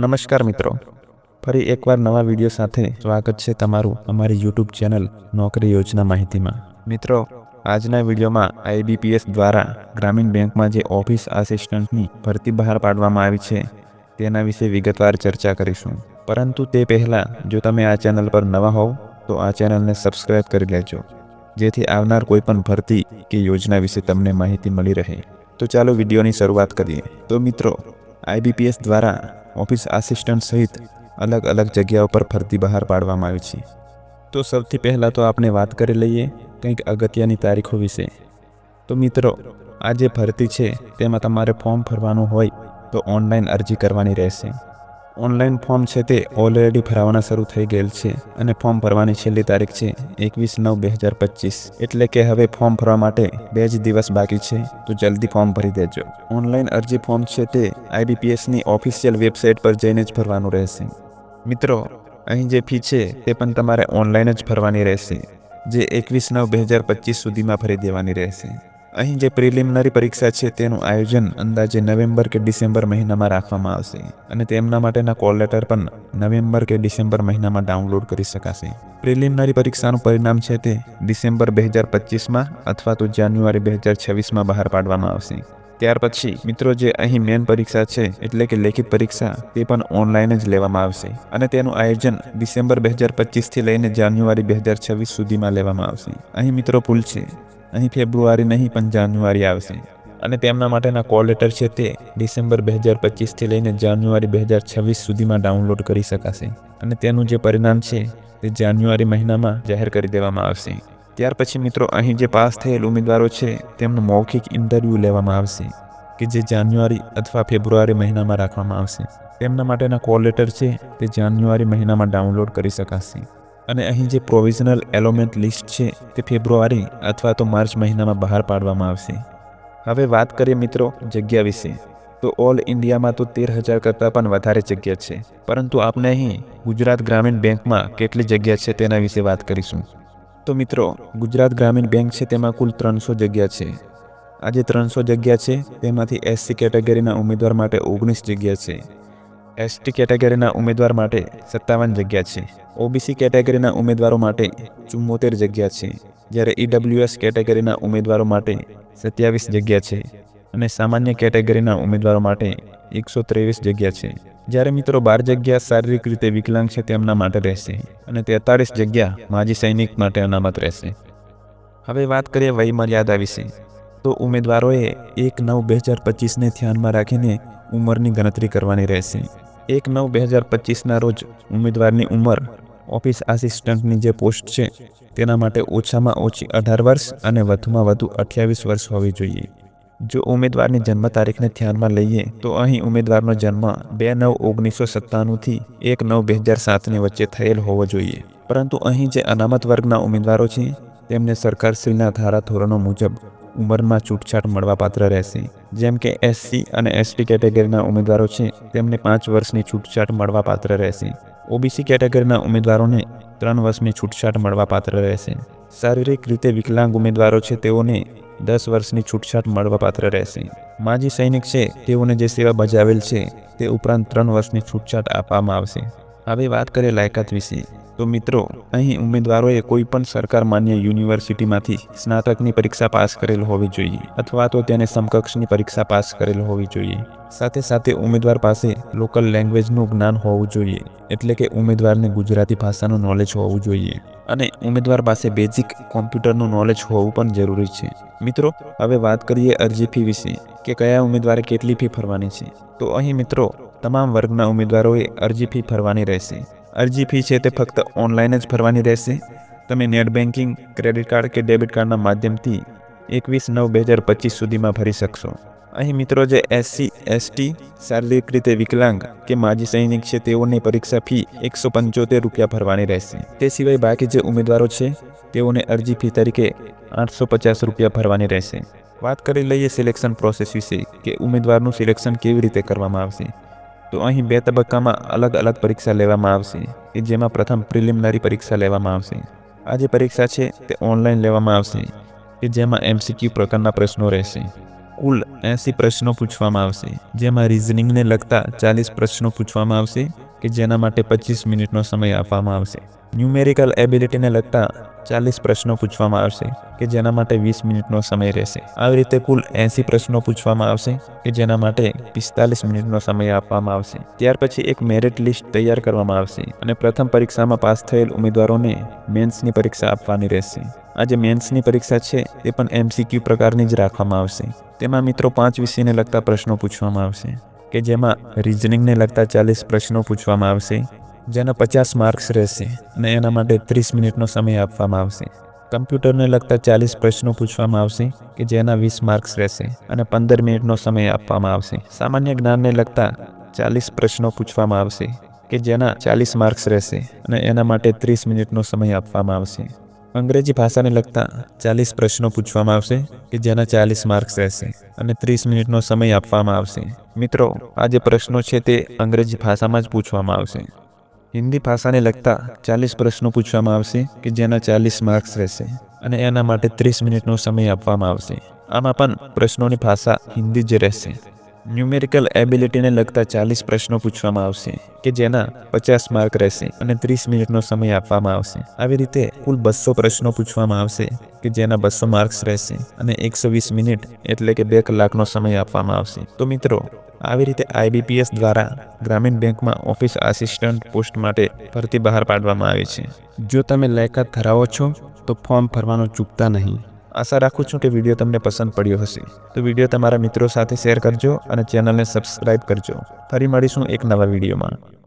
નમસ્કાર મિત્રો. ફરી એકવાર નવા વીડિયો સાથે સ્વાગત છે તમારું અમારી યુટ્યુબ ચેનલ નોકરી યોજના માહિતીમાં. મિત્રો, આજના વિડીયોમાં આઈબીપીએસ દ્વારા ગ્રામીણ બેંકમાં જે ઓફિસ આસિસ્ટન્ટની ભરતી બહાર પાડવામાં આવી છે, તેના વિશે વિગતવાર ચર્ચા કરીશું. પરંતુ તે પહેલાં, જો તમે આ ચેનલ પર નવા હોવ, તો આ ચેનલને સબસ્ક્રાઇબ કરી લેજો, જેથી આવનાર કોઈપણ ભરતી કે યોજના વિશે તમને માહિતી મળી રહે. તો ચાલો વિડીયોની શરૂઆત કરીએ. તો મિત્રો આઈબીપીએસ દ્વારા ઓફિસ આસિસ્ટન્ટ સહિત અલગ અલગ જગ્યાઓ પર ભરતી બહાર પાડવામાં આવી છે. તો સૌથી પહેલાં તો આપણે વાત કરી લઈએ કંઈક અગત્યની તારીખો વિશે. તો મિત્રો, આ જે ભરતી છે તેમાં તમારે ફોર્મ ભરવાનું હોય તો ઓનલાઈન અરજી કરવાની રહેશે. ઓનલાઈન ફોર્મ છે તે ઓલરેડી ભરાવાના શરૂ થઈ ગયેલ છે અને ફોર્મ ભરવાની છેલ્લી તારીખ છે એકવીસ નવ બે હજાર પચીસ. એટલે કે હવે ફોર્મ ભરવા માટે બે જ દિવસ બાકી છે, તો જલ્દી ફોર્મ ભરી દેજો. ઓનલાઈન અરજી ફોર્મ છે તે આઈબીપીએસની ઓફિશિયલ વેબસાઇટ પર જઈને જ ભરવાનું રહેશે. મિત્રો, અહીં જે ફી છે તે પણ તમારે ઓનલાઈન જ ભરવાની રહેશે, જે એકવીસ નવ બે હજાર પચીસ સુધીમાં ભરી દેવાની રહેશે. અહીં જે પ્રિલિમિનરી પરીક્ષા છે તેનું આયોજન અંદાજે નવેમ્બર કે ડિસેમ્બર મહિનામાં રાખવામાં આવશે અને તેમના માટેના કોલ લેટર પણ નવેમ્બર કે ડિસેમ્બર મહિનામાં ડાઉનલોડ કરી શકાશે. પ્રિલિમિનરી પરીક્ષાનું પરિણામ છે તે ડિસેમ્બર બે હજાર પચીસમાં અથવા તો જાન્યુઆરી બે હજાર છવ્વીસમાં બહાર પાડવામાં આવશે. ત્યાર પછી, મિત્રો, જે અહીં મેન પરીક્ષા છે, એટલે કે લેખિત પરીક્ષા, તે પણ ઓનલાઈન જ લેવામાં આવશે અને તેનું આયોજન ડિસેમ્બર બે હજાર પચીસથી લઈને જાન્યુઆરી બે હજાર છવ્વીસ સુધીમાં લેવામાં આવશે. અહીં મિત્રો, ભૂલ છે. અહીં ફેબ્રુઆરી નહીં, પણ જાન્યુઆરી આવશે. અને તેમના માટેના કોલ લેટર છે તે ડિસેમ્બર બે હજાર પચીસથી લઈને જાન્યુઆરી બે હજાર છવ્વીસ સુધીમાં ડાઉનલોડ કરી શકાશે. અને તેનું જે પરિણામ છે તે જાન્યુઆરી મહિનામાં જાહેર કરી દેવામાં આવશે. ત્યાર પછી મિત્રો, અહીં જે પાસ થયેલ ઉમેદવારો છે, તેમનું મૌખિક ઇન્ટરવ્યૂ લેવામાં આવશે, કે જે જાન્યુઆરી અથવા ફેબ્રુઆરી મહિનામાં રાખવામાં આવશે. તેમના માટેના કોલ લેટર છે તે જાન્યુઆરી મહિનામાં ડાઉનલોડ કરી શકાશે. અને અહીં જે પ્રોવિઝનલ એલોમેન્ટ લિસ્ટ છે તે ફેબ્રુઆરી અથવા તો માર્ચ મહિનામાં બહાર પાડવામાં આવશે. હવે વાત કરીએ મિત્રો જગ્યા વિશે. તો ઓલ ઇન્ડિયામાં તો તેર હજાર કરતાં પણ વધારે જગ્યા છે. પરંતુ આપણે અહીં ગુજરાત ગ્રામીણ બેંકમાં કેટલી જગ્યા છે તેના વિશે વાત કરીશું. તો મિત્રો, ગુજરાત ગ્રામીણ બેંક છે તેમાં કુલ ત્રણસો જગ્યા છે. આજે ત્રણસો જગ્યા છે, તેમાંથી એસસી કેટેગરીના ઉમેદવાર માટે ઓગણીસ જગ્યા છે. એસટી કેટેગરીના ઉમેદવાર માટે સત્તાવન જગ્યા છે. ઓબીસી કેટેગરીના ઉમેદવારો માટે ચુમ્મોતેર જગ્યા છે. જ્યારે ઈડબ્લ્યુએસ કેટેગરીના ઉમેદવારો માટે સત્યાવીસ જગ્યા છે અને સામાન્ય કેટેગરીના ઉમેદવારો માટે એકસો ત્રેવીસ જગ્યા છે. જ્યારે મિત્રો બાર જગ્યા શારીરિક રીતે વિકલાંગ છે તેમના માટે રહેશે અને તેતાળીસ જગ્યા માજી સૈનિક માટે અનામત રહેશે. હવે વાત કરીએ વયમર્યાદા વિશે. તો ઉમેદવારોએ એક નવ બે હજાર પચીસને ધ્યાનમાં રાખીને ઉંમરની ગણતરી કરવાની રહેશે. એક નવ બે હજાર પચીસના રોજ ઉમેદવારની ઉંમર ઓફિસ આસિસ્ટન્ટની જે પોસ્ટ છે, તેના માટે ઓછામાં ઓછી અઢાર વર્ષ અને વધુમાં વધુ અઠ્યાવીસ વર્ષ હોવી જોઈએ. જો ઉમેદવારની જન્મ તારીખને ધ્યાનમાં લઈએ, તો અહીં ઉમેદવારનો જન્મ બે નવ ઓગણીસો સત્તાણુંથી એક નવ બે હજાર સાતની વચ્ચે થયેલ હોવો જોઈએ. પરંતુ અહીં જે અનામત વર્ગના ઉમેદવારો છે, તેમને સરકારશ્રીના ધારાધોરણો મુજબ ઉંમરમાં છૂટછાટ મળવાપાત્ર રહેશે. જેમ કે એસસી અને એસટી કેટેગરીના ઉમેદવારો છે, તેમને પાંચ વર્ષની છૂટછાટ મળવાપાત્ર રહેશે. ઓબીસી કેટેગરીના ઉમેદવારોને ત્રણ વર્ષની છૂટછાટ મળવાપાત્ર રહેશે. શારીરિક રીતે વિકલાંગ ઉમેદવારો છે, તેઓને દસ વર્ષની છૂટછાટ મળવાપાત્ર રહેશે. માજી સૈનિક છે, તેઓને જે સેવા બજાવેલ છે, તે ઉપરાંત ત્રણ વર્ષની છૂટછાટ આપવામાં આવશે. હવે વાત કરીએ લાયકાત વિશે. તો મિત્રો, અહીં ઉમેદવારોએ કોઈ પણ સરકાર માન્ય યુનિવર્સિટીમાંથી સ્નાતકની પરીક્ષા પાસ કરેલ હોવી જોઈએ અથવા તો તેને સમકક્ષની પરીક્ષા પાસ કરેલ હોવી જોઈએ. સાથે સાથે ઉમેદવાર પાસે લોકલ લેંગ્વેજનું જ્ઞાન હોવું જોઈએ, એટલે કે ઉમેદવારને ગુજરાતી ભાષાનું નોલેજ હોવું જોઈએ અને ઉમેદવાર પાસે બેઝિક કોમ્પ્યુટરનું નોલેજ હોવું પણ જરૂરી છે. મિત્રો, હવે વાત કરીએ અરજી ફી વિશે, કે કયા ઉમેદવારે કેટલી ફી ભરવાની છે. તો અહીં મિત્રો, તમામ વર્ગના ઉમેદવારોએ અરજી ફી ભરવાની રહેશે. અરજી ફી છે તે ફક્ત ઓનલાઈન જ ભરવાની રહેશે. તમે નેટ બેન્કિંગ ક્રેડિટ કાર્ડ કે ડેબિટ કાર્ડના માધ્યમથી એકવીસ નવ બે હજાર પચીસ સુધીમાં ભરી શકશો. અહીં મિત્રો જે એસસી એસટી શારીરિક રીતે વિકલાંગ કે માજી સૈનિક છે તેઓની પરીક્ષા ફી એકસો પંચોતેર રૂપિયા ભરવાની રહેશે. તે સિવાય બાકી જે ઉમેદવારો છે, તેઓને અરજી ફી તરીકે આઠસો પચાસ રૂપિયા ભરવાની રહેશે. વાત કરી લઈએ સિલેક્શન પ્રોસેસ વિશે કે ઉમેદવારનું સિલેક્શન કેવી રીતે કરવામાં આવશે. તો અહીં બે તબક્કામાં અલગ અલગ પરીક્ષા લેવામાં આવશે, કે જેમાં પ્રથમ પ્રિલિમિનરી પરીક્ષા લેવામાં આવશે. આ જે પરીક્ષા છે તે ઓનલાઈન લેવામાં આવશે, કે જેમાં એમસીક્યુ પ્રકારના પ્રશ્નો રહેશે. કુલ એંસી પ્રશ્નો પૂછવામાં આવશે, જેમાં રિઝનિંગને લગતા ચાલીસ પ્રશ્નો પૂછવામાં આવશે, કે જેના માટે પચીસ મિનિટનો સમય આપવામાં આવશે. ન્યુમેરિકલ એબિલિટીને લગતા ચાલીસ પ્રશ્નો પૂછવામાં આવશે કે જેના માટે વીસ મિનિટનો સમય રહેશે. આવી રીતે કુલ એંસી પ્રશ્નો પૂછવામાં આવશે કે જેના માટે પિસ્તાલીસ મિનિટનો સમય આપવામાં આવશે. ત્યાર પછી એક મેરિટ લિસ્ટ તૈયાર કરવામાં આવશે અને પ્રથમ પરીક્ષામાં પાસ થયેલ ઉમેદવારોને મેન્સની પરીક્ષા આપવાની રહેશે. આ જે મેન્સની પરીક્ષા છે તે પણ એમસીક્યુ પ્રકારની જ રાખવામાં આવશે. તેમાં મિત્રો પાંચ વિષયને લગતા પ્રશ્નો પૂછવામાં આવશે કે જેમાં રિઝનિંગને લગતા ચાલીસ પ્રશ્નો પૂછવામાં આવશે જેના પચાસ માર્ક્સ રહેશે અને એના માટે ત્રીસ મિનિટનો સમય આપવામાં આવશે. કમ્પ્યુટરને લગતા ચાલીસ પ્રશ્નો પૂછવામાં આવશે કે જેના વીસ માર્ક્સ રહેશે અને પંદર મિનિટનો સમય આપવામાં આવશે. સામાન્ય જ્ઞાનને લગતા ચાલીસ પ્રશ્નો પૂછવામાં આવશે કે જેના ચાલીસ માર્ક્સ રહેશે અને એના માટે ત્રીસ મિનિટનો સમય આપવામાં આવશે. અંગ્રેજી ભાષાને લગતા ચાલીસ પ્રશ્નો પૂછવામાં આવશે કે જેના ચાલીસ માર્ક્સ રહેશે અને ત્રીસ મિનિટનો સમય આપવામાં આવશે. મિત્રો, આ જે પ્રશ્નો છે તે અંગ્રેજી ભાષામાં જ પૂછવામાં આવશે. હિન્દી ભાષાને લગતા ચાલીસ પ્રશ્નો પૂછવામાં આવશે કે જેના ચાલીસ માર્ક્સ રહેશે અને એના માટે ત્રીસ મિનિટનો સમય આપવામાં આવશે. આમાં પણ પ્રશ્નોની ભાષા હિન્દી જ રહેશે. ન્યુમેરિકલ એબિલિટીને લગતા ચાલીસ પ્રશ્નો પૂછવામાં આવશે, કે જેના પચાસ માર્ક રહેશે અને ત્રીસ મિનિટનો સમય આપવામાં આવશે. આવી રીતે કુલ બસો પ્રશ્નો પૂછવામાં આવશે, કે જેના બસો માર્ક્સ રહેશે અને એકસો વીસ મિનિટ એટલે કે બે કલાકનો સમય આપવામાં આવશે. તો મિત્રો, આવી રીતે આઈબીપીએસ દ્વારા ગ્રામીણ બેંકમાં ઓફિસ આસિસ્ટન્ટ પોસ્ટ માટે ભરતી બહાર પાડવામાં આવી છે. જો તમે લાયકાત ધરાવો છો, તો ફોર્મ ભરવાનું ચૂકતા નહીં. આશા રાખું છું કે વીડિયો તમને પસંદ પડ્યો હશે. તો વીડિયો તમારા મિત્રો સાથે શેર કરજો અને ચેનલને સબસ્ક્રાઇબ કરજો. ફરી મળીશું એક નવા વિડીયોમાં